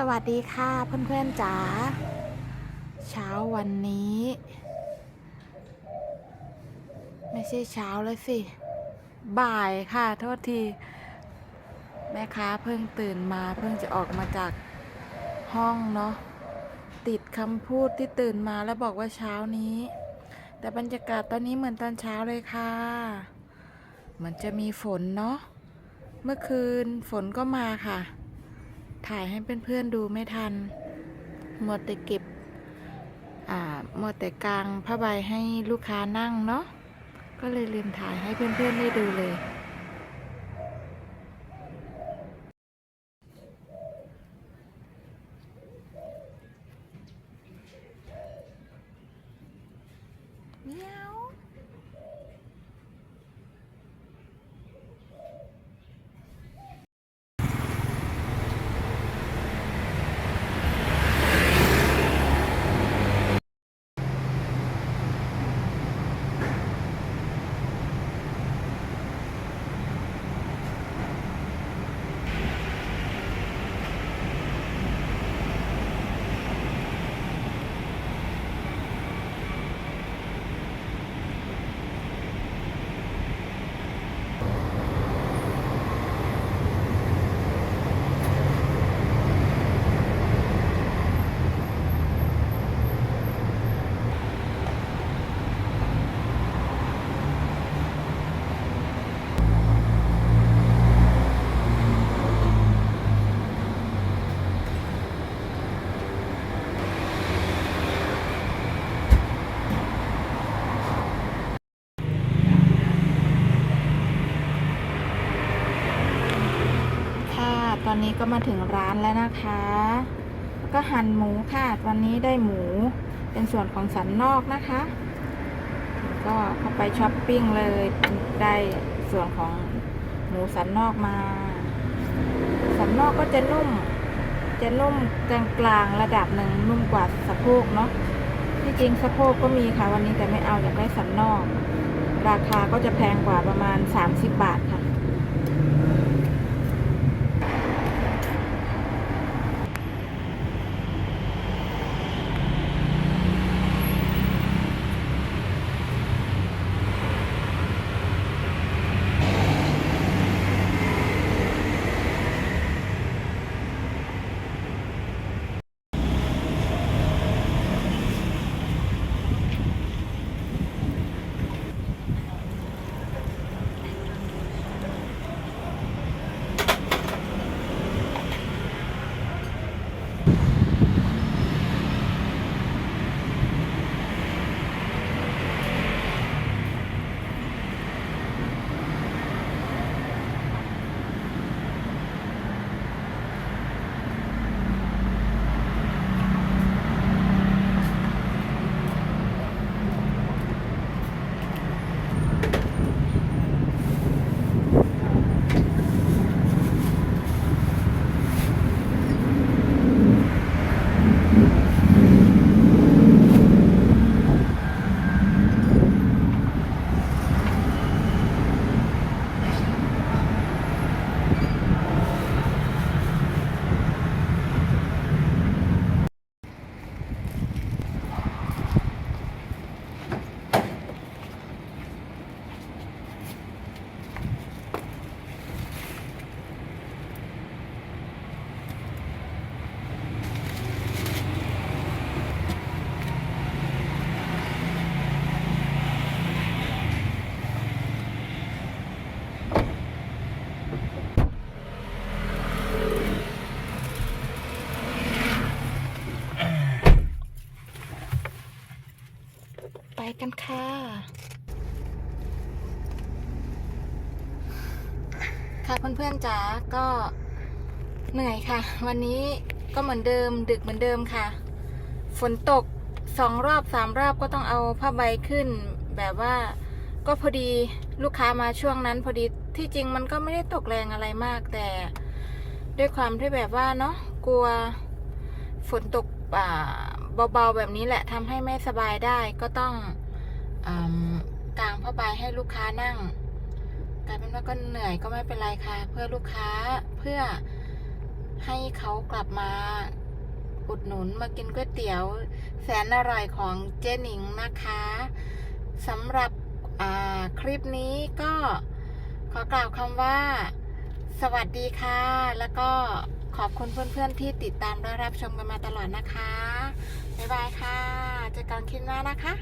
สวัสดีค่ะเพื่อนๆจ๋าเช้าวันนี้ ไม่ใช่เช้าเลยสิ บ่ายค่ะ โทษที แม่ค้าเพิ่งตื่นมาเพิ่งจะออกมาจากห้องเนาะติดคำพูดที่ตื่นมาแล้วบอกว่าเช้านี้ แต่บรรยากาศตอนนี้เหมือนตอนเช้าเลยค่ะเหมือนจะมีฝนเนาะเมื่อคืนฝนก็มาค่ะ ถ่ายให้เพื่อนๆดูไม่ทันหมดแต่เก็บอ่ามัวแต่กลางผ้าใบให้ลูกค้านั่งเนาะก็เลยลืมถ่ายให้เพื่อนๆได้ดูเลย อนนี้ก็มาถึงร้านแล้วนะคะ ก็หั่นหมูค่ะตอนนี้ได้หมูเป็นส่วนของสันนอกนะคะ ก็เข้าไปช้อปปิ้งเลยได้ส่วนของหมูสันนอกมา สันนอกก็จะนุ่ม จะนุ่มกลางๆระดับหนึ่งนุ่มกว่าสะโพกเนาะที่จริงสะโพกก็มีค่ะ วันนี้แต่ไม่เอาอยากได้สันนอก ราคาก็จะแพงกว่าประมาณ 30 บาทค่ะ กันค่ะ ค่ะเพื่อนๆจ๋าก็เหนื่อยค่ะ วันนี้ก็เหมือนเดิมดึกเหมือนเดิมค่ะ ฝนตกสองรอบสามรอบก็ต้องเอาผ้าใบขึ้น แบบว่าก็พอดีลูกค้ามาช่วงนั้นพอดีที่จริงมันก็ไม่ได้ตกแรงอะไรมากแต่ ด้วยความที่แบบว่าเนาะกลัวฝนตกเบาๆแบบนี้แหละทำให้ไม่สบายได้ก็ต้อง กางผ้าใบให้ลูกค้านั่งกลายเป็นว่าก็เหนื่อยก็ไม่เป็นไรค่ะ เพื่อลูกค้าเพื่อให้เขากลับมาอุดหนุนมากินก๋วยเตี๋ยว แสนอร่อยของเจ๊หนิงนะคะสำหรับคลิปนี้ก็ขอกล่าวคำว่า สวัสดีค่ะ แล้วก็ขอบคุณเพื่อนๆที่ติดตามและรับชมกันมาตลอดนะคะ บ๊ายบายค่ะเจอกันคลิปหน้านะคะ